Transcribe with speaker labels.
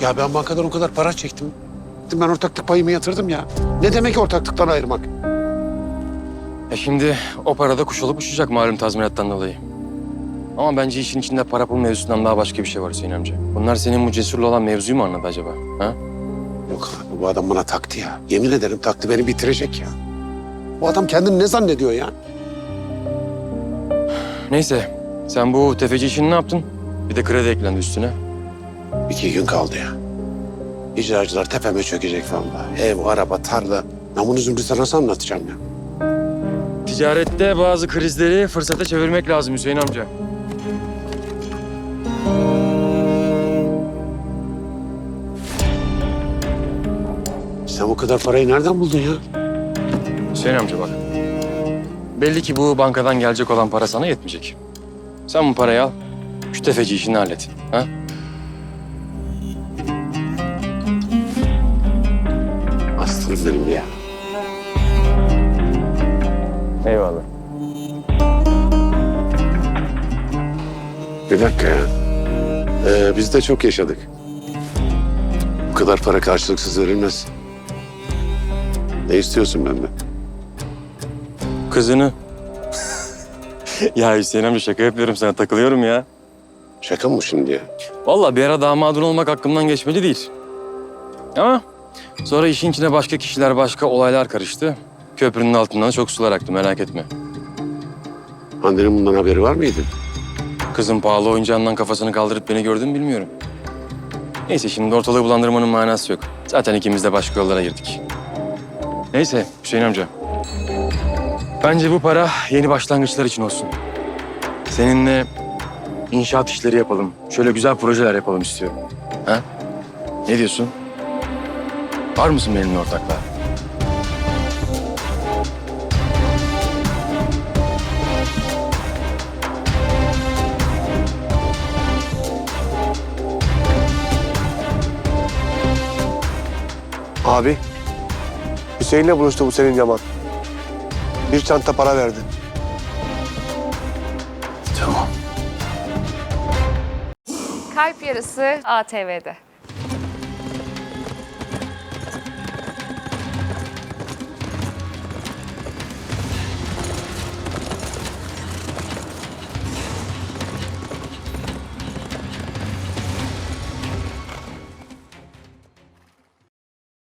Speaker 1: Ya ben bankadan o kadar para çektim. Gittim Ben ortaklık payımı yatırdım ya. Ne demek ortaklıktan ayırmak?
Speaker 2: E şimdi o parada kuş olup uçacak malum tazminattan dolayı. Ama bence işin içinde para pul mevzusundan daha başka bir şey var Hüseyin amca. Bunlar senin bu cesurla olan mevzuyu mu anladı acaba? Ha?
Speaker 1: Yok abi bu adam bana taktı ya. Yemin ederim taktı beni bitirecek ya. Bu adam kendini ne zannediyor ya?
Speaker 2: Neyse sen bu tefeci işini ne yaptın? Bir de kredi eklendi üstüne.
Speaker 1: İki gün kaldı ya. İcracılar tepeme çökecek vallahi. Ev, araba, tarla. Ben bunu Zümrüt'e nasıl anlatacağım ya?
Speaker 2: Ticarette bazı krizleri fırsata çevirmek lazım Hüseyin amca.
Speaker 1: Sen bu kadar parayı nereden buldun ya?
Speaker 2: Hüseyin amca bak. Belli ki bu bankadan gelecek olan para sana yetmeyecek. Sen bu parayı al, şu tefeci işini hallet. Ha?
Speaker 1: Benim ya.
Speaker 2: Eyvallah.
Speaker 1: Bir dakika ya. Ee, biz de çok yaşadık. Bu kadar para karşılıksız verilmez. Ne istiyorsun benden?
Speaker 2: Kızını. ya Hüseyin amca şaka yapıyorum sana takılıyorum ya.
Speaker 1: Şaka mı şimdi ya?
Speaker 2: Vallahi bir ara damadın olmak aklımdan geçmedi değil. Ama sonra işin içine başka kişiler, başka olaylar karıştı. Köprünün altından çok sular aktı merak etme.
Speaker 1: Hande'nin bundan haberi var mıydı?
Speaker 2: Kızın pahalı oyuncağından kafasını kaldırıp beni gördün bilmiyorum. Neyse şimdi ortalığı bulandırmanın manası yok. Zaten ikimiz de başka yollara girdik. Neyse Hüseyin amca. Bence bu para yeni başlangıçlar için olsun. Seninle inşaat işleri yapalım. Şöyle güzel projeler yapalım istiyorum. Ha? Ne diyorsun? Var mısın benimle ortaklığa?
Speaker 3: Abi, Hüseyin'le buluştu bu senin Yaman. Bir çanta para verdi.
Speaker 1: Tamam.
Speaker 4: Kalp Yarısı ATV'de.